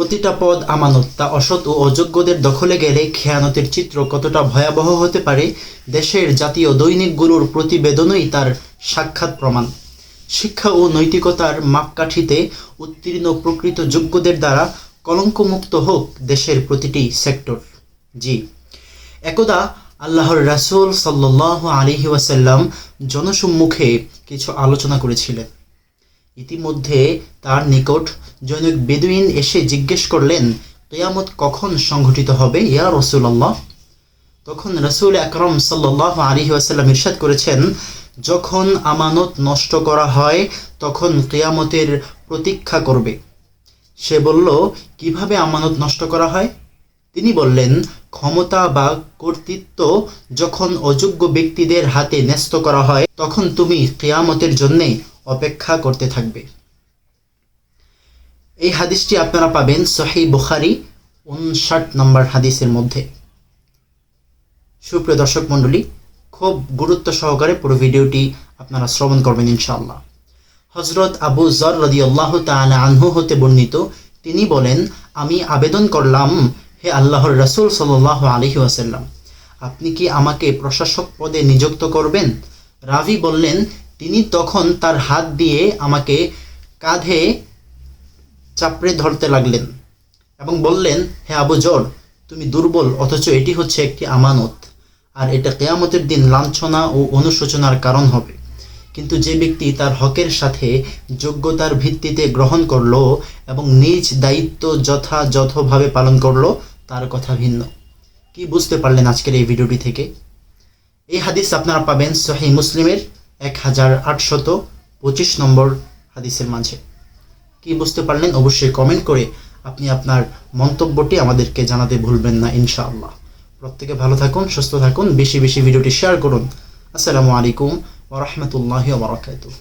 প্রতিটা পদ আমানত, তা অসৎ ও অযোগ্যদের দখলে গেলে খেয়ানতের চিত্র কতটা ভয়াবহ হতে পারে, দেশের জাতীয় দৈনিকগুলোর প্রতিবেদনই তার সাক্ষাৎ প্রমাণ। শিক্ষা ও নৈতিকতার মাপকাঠিতে উত্তীর্ণ প্রকৃত যোগ্যদের দ্বারা কলঙ্কমুক্ত হোক দেশের প্রতিটি সেক্টর। জি। একদা আল্লাহর রাসূল সাল্লাহ আলিহি ওয়াসাল্লাম জনসম্মুখে কিছু আলোচনা করেছিলেন। ইতিমধ্যে তার নিকট জনক বেদুইন এসে জিজ্ঞেস করলেন, কেয়ামত কখন সংঘটিত হবে ইয়া রসুল্লাহ তখন রসুল আকরম সাল্লাহ আলী ওয়াসাল্লাম ইরশাদ করেছেন, যখন আমানত নষ্ট করা হয়, তখন কেয়ামতের প্রতীক্ষা করবে। সে বলল, কীভাবে আমানত নষ্ট করা হয়? তিনি বললেন, ক্ষমতা বা কর্তৃত্ব যখন অযোগ্য ব্যক্তিদের হাতে ন্যস্ত করা হয়, তখন তুমি কেয়ামতের জন্যে অপেক্ষা করতে থাকবে। এই হাদিসটি আপনারা পাবেন সহি বুখারি উনষাট নম্বর হাদিসের মধ্যে। সুপ্রিয় দর্শক মণ্ডলী, খুব গুরুত্ব সহকারে পুরো ভিডিওটি আপনারা শ্রবণ করবেন ইনশাআল্লাহ। হজরত আবু জর রদিয়াল্লাহ তাআলা আনহু হতে বর্ণিত, তিনি বলেন, আমি আবেদন করলাম, হে আল্লাহর রাসূল সাল্লাল্লাহু আলাইহি ওয়াসাল্লাম, আপনি কি আমাকে প্রশাসক পদে নিযুক্ত করবেন? রাভি বললেন, তিনি তখন তার হাত দিয়ে আমাকে কাঁধে চাপড়ে ধরতে লাগলেন এবং বললেন, হে আবু জর, তুমি দুর্বল, অথচ এটি হচ্ছে একটি আমানত। আর এটা কেয়ামতের দিন লাঞ্ছনা ও অনুশোচনার কারণ হবে। কিন্তু যে ব্যক্তি তার হকের সাথে যোগ্যতার ভিত্তিতে গ্রহণ করল এবং নিজ দায়িত্ব যথাযথভাবে পালন করল, তার কথা ভিন্ন। কি বুঝতে পারলেন আজকের এই ভিডিওটি থেকে? এই হাদিস আপনারা পাবেন সহি মুসলিমের এক হাজার আটশত পঁচিশ নম্বর হাদিসের মাঝে। কি বুঝতে পারলেন, অবশ্যই কমেন্ট করে আপনি আপনার মন্তব্যটি আমাদেরকে জানাতে ভুলবেন না, ইনশাআল্লাহ। প্রত্যেকে ভালো থাকুন, সুস্থ থাকুন, বেশি বেশি ভিডিওটি শেয়ার করুন। আসসালামু আলাইকুম ওরহমতুল্লাহ বারকাতুহ।